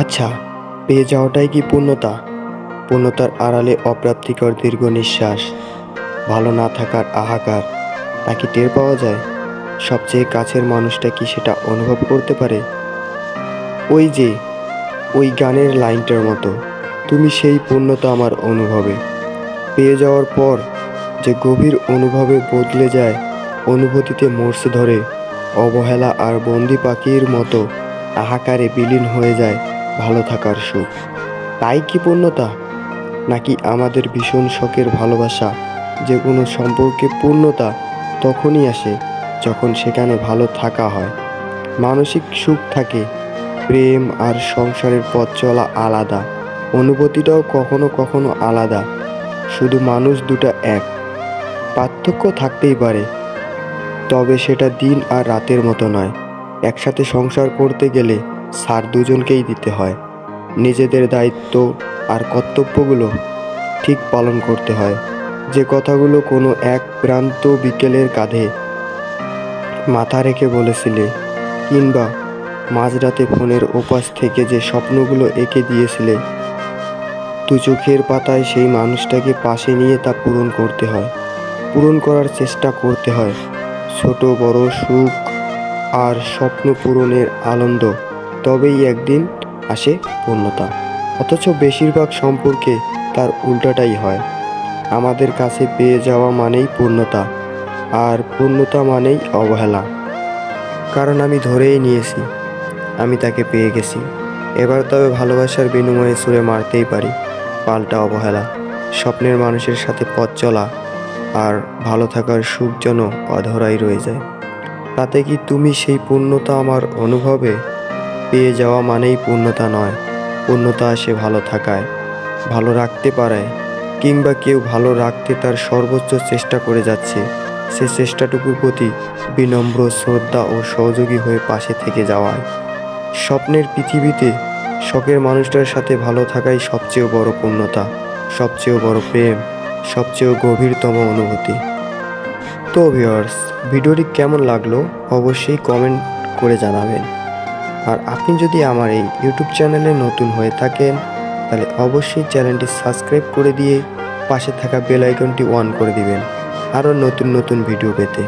আচ্ছা পেয়ে যাওয়াটাই কি পূর্ণতা? পূর্ণতার আড়ালে অপ্রাপ্তিকর দীর্ঘ নিঃশ্বাস, ভালো না থাকার আহাকার তা কি টের পাওয়া যায়? সবচেয়ে কাছের মানুষটা কি সেটা অনুভব করতে পারে? ওই যে, ওই গানের লাইনটার মতো, তুমি সেই পূর্ণতা আমার অনুভবে। পেয়ে যাওয়ার পর যে গভীর অনুভবে বদলে যায়, অনুভূতিতে মরছে ধরে, অবহেলা আর বন্দি পাখির মতো আহাকারে বিলীন হয়ে যায়। ভালো থাকার সুখ। তাই কি পূর্ণতা? নাকি আমাদের ভীষণ শখের ভালোবাসা যে কোনো সম্পর্কে পূর্ণতা তখনই আসে যখন সেখানে ভালো থাকা হয়। মানসিক সুখ থাকে, প্রেম আর সংসারের পথ চলা আলাদা, অনুভূতিটাও কখনো কখনো আলাদা, শুধু মানুষ দুটো এক। পার্থক্য থাকতেই পারে, তবে সেটা দিন আর রাতের মতো নয়। একসাথে সংসার করতে গেলে সার দুজনকেই দিতে হয়। নিজেদের দায়িত্ব আর কর্তব্যগুলো ঠিক পালন করতে হয়। যে কথাগুলো কোনো এক প্রান্ত বিকেলের কাঁধে মাথা রেখে বলেছিলে, কিংবা মাঝরাতে ফোনের ওপাশ থেকে যে স্বপ্নগুলো এঁকে দিয়েছিলে, দু চোখের পাতায় সেই মানুষটাকে পাশে নিয়ে তা পূরণ করতে হয়। পূরণ করার চেষ্টা করতে হয়। ছোট বড় সুখ আর স্বপ্ন পূরণের আনন্দ। তবেই একদিন আসে পূর্ণতা। অথচ বেশিরভাগ সম্পর্কে তার উল্টাটাই হয়। আমাদের কাছে পেয়ে যাওয়া মানেই পূর্ণতা, আর পূর্ণতা মানেই অবহেলা। কারণ আমি ধরেই নিয়েছি, আমি তাকে পেয়ে গেছি। এবার তবে ভালোবাসার বিনিময়ে সুরে মারতেই পারি, পাল্টা অবহেলা, স্বপ্নের মানুষের সাথে পথ চলা, আর ভালো থাকার সুখ যেন অধরাই রয়ে যায়। তাতে কি তুমি সেই পূর্ণতা আমার অনুভবে পেয়ে যাওয়া মানেই পূর্ণতা নয়। পূর্ণতা আসে ভালো থাকায়, ভালো রাখতে পারায়, কিংবা কেউ ভালো রাখতে তার সর্বোচ্চ চেষ্টা করে যাচ্ছে। সে চেষ্টাটুকুর প্রতি বিনম্র শ্রদ্ধা ও সহযোগী হয়ে পাশে থেকে যাওয়ায়। স্বপ্নের পৃথিবীতে শখের মানুষটার সাথে ভালো থাকাই সবচেয়ে বড় পূর্ণতা, সবচেয়ে বড় প্রেম, সবচেয়ে গভীরতম অনুভূতি। তো ভিউয়ার্স ভিডিওটি কেমন লাগল? অবশ্যই কমেন্ট করে জানাবেন। আর আপনি যদি আমার এই ইউটিউব চ্যানেলে নতুন হয়ে থাকেন, তাহলে অবশ্যই চ্যানেলটি সাবস্ক্রাইব করে দিয়ে পাশে থাকা বেল আইকনটি অন করে দিবেন। আরও নতুন নতুন ভিডিও পেতে।